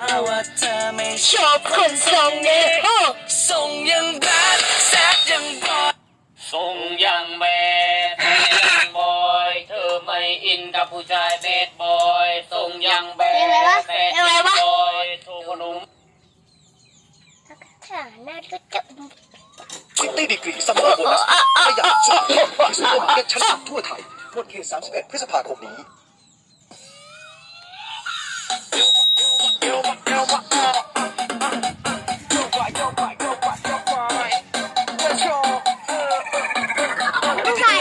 ว่าเธอไม่ชอบคนทรงนี้โอ้ส่งยังแบดแซดยังบอยส่งยังแบดยังบอยเธอไม่อินกับผู้ชายเบดบอยส่งยังแบดแบดยังบอยโทรขนมฐานะก็จะซิตี้ดีกรีซัมเมอร์โบนัสประหยัดสุดที่สุดเก็ตชั้นนำทั่วไทยหมดเขต31 พฤษภาคมนี้